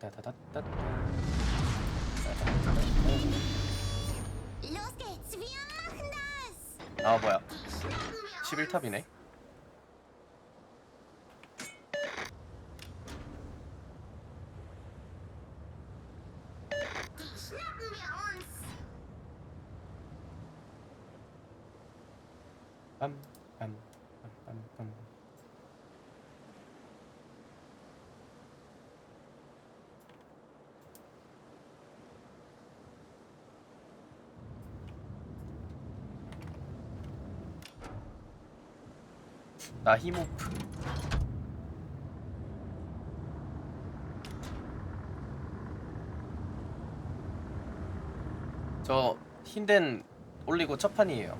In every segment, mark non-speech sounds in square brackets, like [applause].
das! 아 뭐야 Schnappen wir uns! 11탑이네 Die schnappen wir uns! 빰빰빰빰빰 나히모프 저 흰덴 올리고 첫 판이에요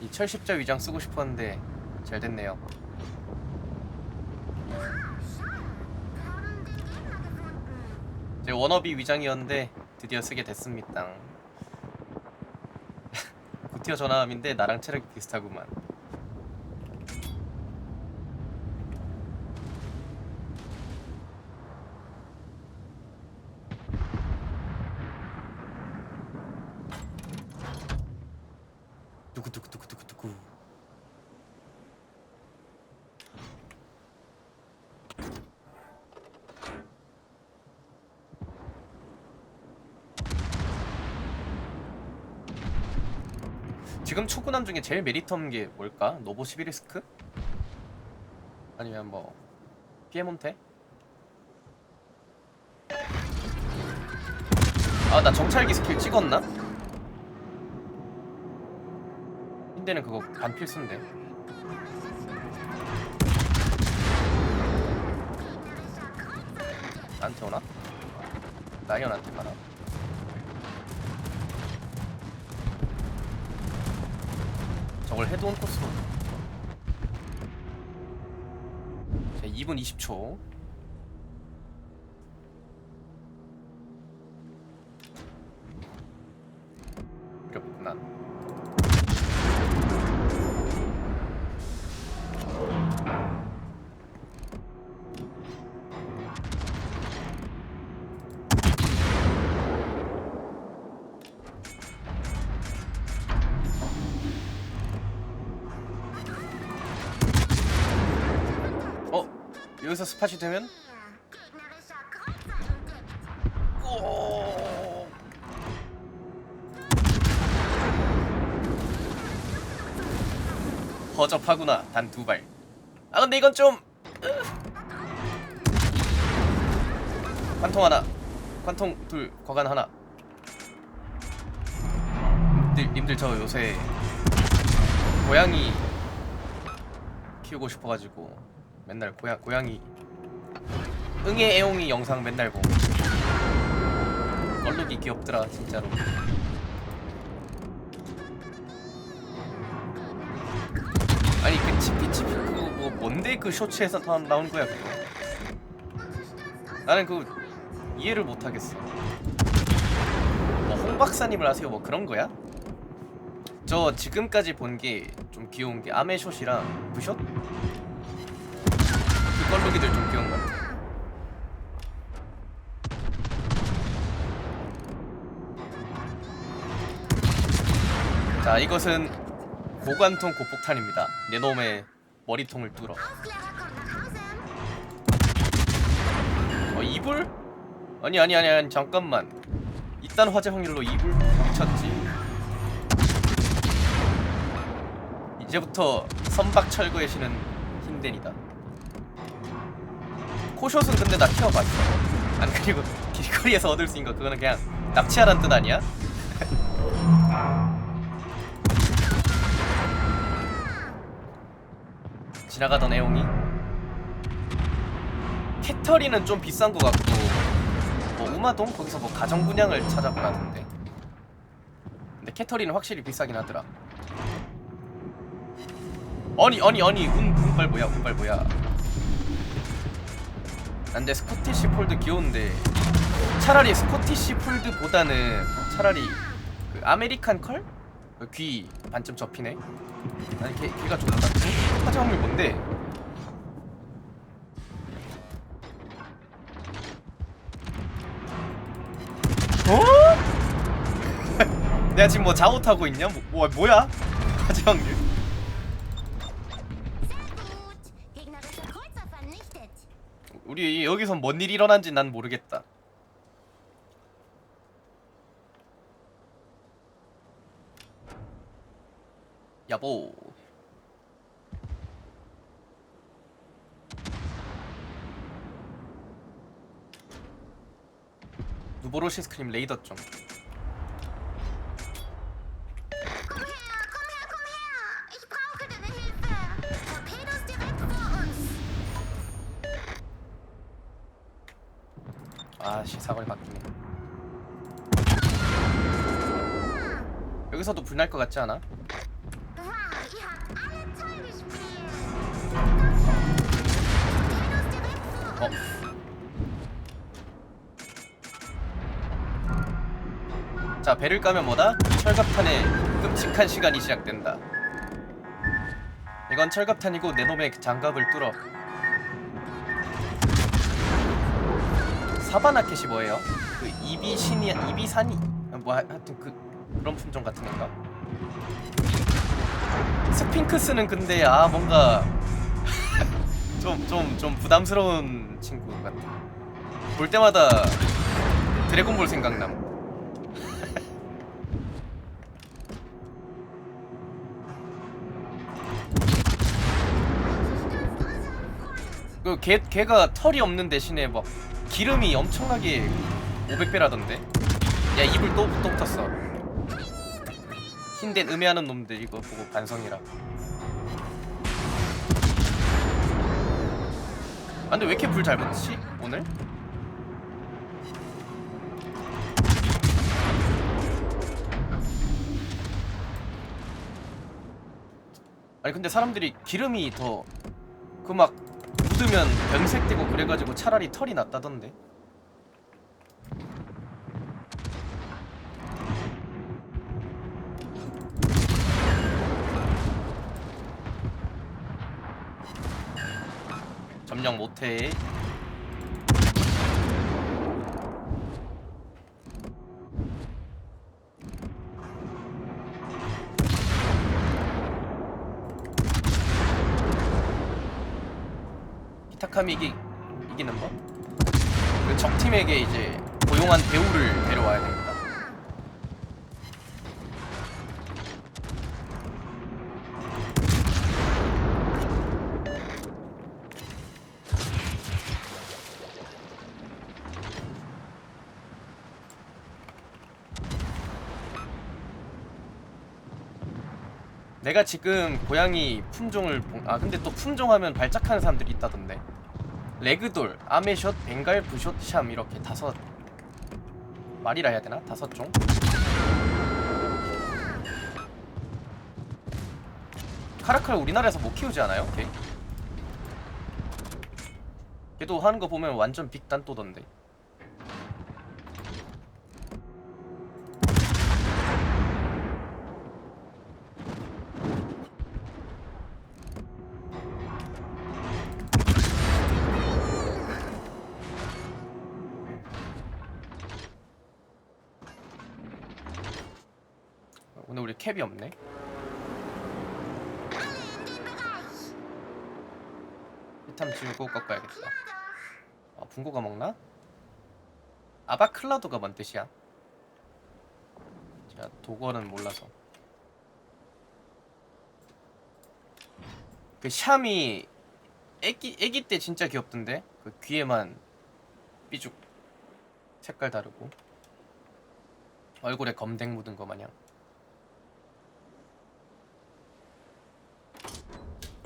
이 철십자 위장 쓰고 싶었는데 잘 됐네요. 제 워너비 위장이었는데 드디어 쓰게 됐습니다. [laughs] 구티어 전화함인데 나랑 체력이 비슷하구만. 두구두구두구두구두구. 지금 초구남 중에 제일 메리트 없는 게 뭘까? 노보 11리스크? 아니면 뭐 피에몬테? 아 나 정찰기 스킬 찍었나? 힌데는 그거 반필수인데 나한테 오나? 라이언한테 가나? 저걸 헤드온 코스로. 자 2분 20초 여기서 스팟이 되면? 오. 허접하구나 단 두 발. 아 근데 이건 좀 으. 관통 하나, 관통 둘, 거간 하나. 님들, 님들 저 요새 고양이 키우고 싶어가지고 맨날 고양 고양이. 응애 애옹이 영상 맨날 보고 얼룩이 귀엽더라 진짜로. 아니 그 치피치피 그거 뭐 뭔데 그 쇼츠에서 다 나온 거야 그거? 나는 그 이해를 못하겠어. 뭐 홍 박사님을 아세요? 뭐 그런 거야? 저 지금까지 본 게 좀 귀여운 게 아메숏이랑 부숏? 그 껄룩이들 좀 귀여운 것 같아. 자 이것은 고관통 고폭탄입니다. 내 놈의 머리통을 뚫어! 어 이불? 아니 아니 아니 아니 잠깐만. 이딴 화재 확률로 이불 미쳤지. 이제부터 선박 철거에 쉬는 흰덴이다 코숏은 근데 나 키워봤어 안 그리고 길거리에서 얻을 수 있는 거 그거는 그냥 납치하란 뜻 아니야? [laughs] 지나가던 애용이? 캐터리는 좀 비싼 것 같고 뭐 우마동? 거기서 뭐 가정 분양을 찾아보라던데. 근데 캐터리는 확실히 비싸긴 하더라. 아니 아니 아니 운 운발 뭐야 운발 뭐야 아, 근데 스코티시 폴드 귀여운데 차라리 스코티시 폴드보다는 차라리 그 아메리칸 컬? 그 귀 반쯤 접히네 아니 걔, 걔가 좀 나갔지? 화제 확률 뭔데? 어? [laughs] 내가 지금 뭐 자옷하고 있냐? 뭐, 뭐, 뭐야? [laughs] 화제 확률 우리 여기서 뭔 일이 일어난지 난 모르겠다. 여보. 누보로시스 크림 레이더 좀. 아씨 사거리 바뀌네. 여기서도 불 날 것 같지 않아? 어. 자 배를 까면 뭐다? 철갑탄의 끔찍한 시간이 시작된다 이건 철갑탄이고 내 놈의 그 장갑을 뚫어 사바나켓이 뭐예요? 그 이비신이 이비산이 뭐 하- 하여튼 그 그런 품종 같은 건가? 스핑크스는 근데 아 뭔가 [laughs] 좀 좀 좀 부담스러운 친구 같아 볼 때마다 드래곤볼 생각남 [laughs] 그 개, 개가 털이 없는 대신에 막 기름이 엄청나게 500배라던데? 야 입을 또, 또 붙었어. 흰덴 음해하는 놈들 이거 보고 반성이라. 아 근데 왜 이렇게 불 잘 붙지 오늘? 아니 근데 사람들이 기름이 더 그 막 묻으면 변색되고 그래가지고 차라리 털이 낫다던데. 점령 못해 히타카미 이기, 이기는 법? 그 적팀에게 이제 고용한 배우를 데려와야 됩니다. 내가 지금 고양이 품종을 본- 아 근데 또 품종하면 발작하는 사람들이 있다던데 레그돌, 아메숏, 벵갈, 부숏, 샴 이렇게 다섯 말이라 해야 되나? 다섯 종? 카라칼 우리나라에서 못 키우지 않아요? 걔? 걔도 하는 거 보면 완전 빅단또던데 캡이 없네. 일탐 지우고 꺾어야겠다 doch. 아 분고가 먹나? 아바클라도가 뭔 뜻이야? 제가 독어는 몰라서 그 샴이 애기 애기 때 진짜 귀엽던데 그 귀에만 삐죽 색깔 다르고 얼굴에 검댕 묻은 거 마냥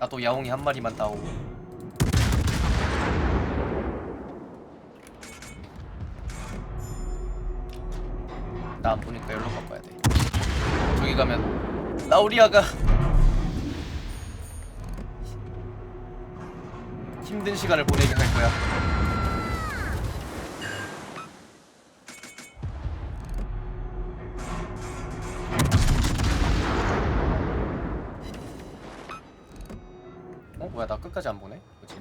나도 야옹이 한 마리만 따오고 나 안 보니까 열로 바꿔야 돼. 저기 가면 라우리아가 힘든 시간을 보내게 할 거야. 뭐야 나 끝까지 안 보네? 그치?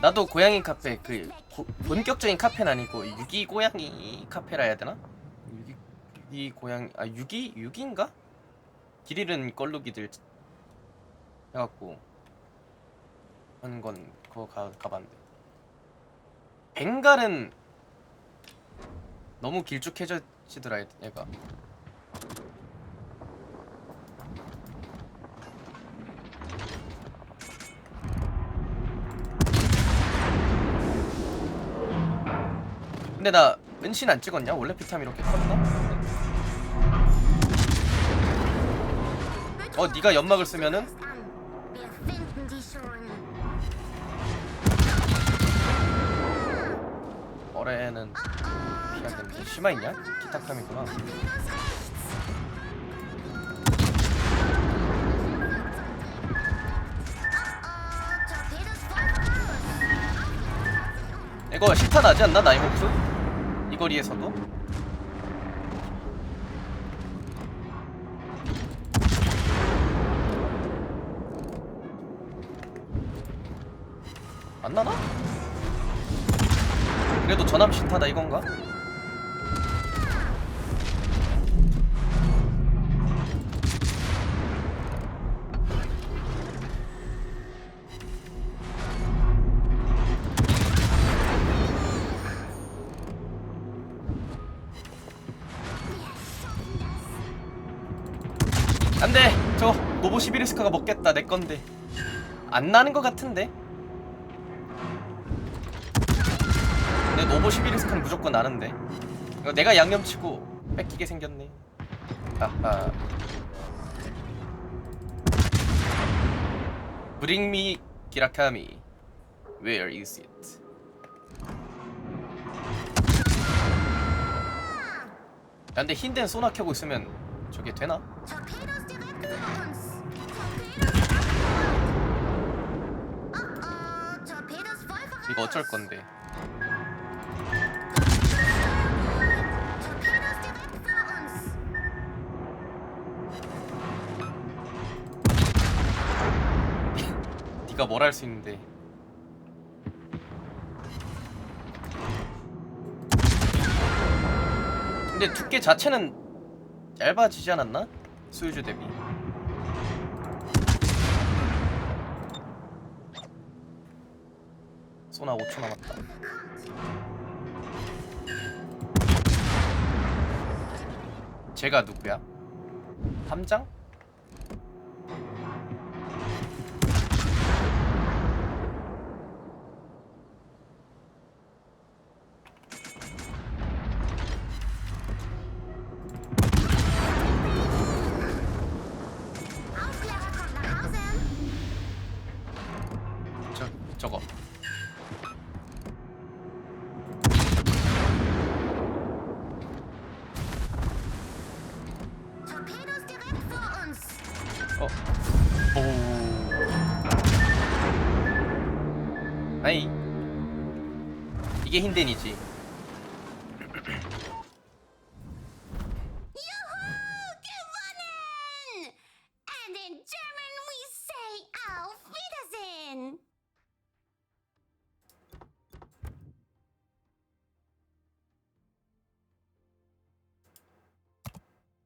나도 고양이 카페 그 고, 본격적인 카페는 아니고 유기 고양이 카페라 해야 되나? 유기, 유기 고양이 아 유기 유기인가? 길 잃은 걸루기들 해갖고 하는 건 그거 가, 가봤는데 벵갈은 너무 길쭉해지더라 얘가. 근데 나 은신 안 찍었냐? 원래 피탐 이렇게 컸나? 어, 네가 연막을 쓰면은? 어레는 심화 있냐? voraus. 이거 실타 나지 않나? 나이모프? 이 거리에서도? 안 나나? 그래도 전함 실타다 이건가? 안돼 저 노보 시비리스카가 먹겠다 내 건데. 안 나는 것 같은데? 내 노보 시비리스카는 무조건 나는데. 이거 내가 양념치고 뺏기게 생겼네. 하하 Bring me 기라카미. Where is it? 야 근데 흰덴 소나 켜고 있으면 저게 되나? 이거 어쩔 건데. [laughs] 네가 뭘 할 수 있는데 근데 두께 자체는 얇아지지 않았나? 소유주 대비 소나 5초 남았다 제가 누구야? 함장? 이게 힌덴이지. Wiedersehen.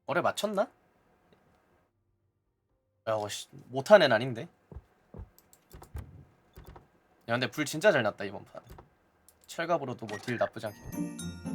어뢰 맞췄나? 야, 어, 씨, 못한 애는 아닌데. 야, 근데 불 진짜 잘 났다 이번 판. 철갑으로도 뭐 딜 나쁘지 않게.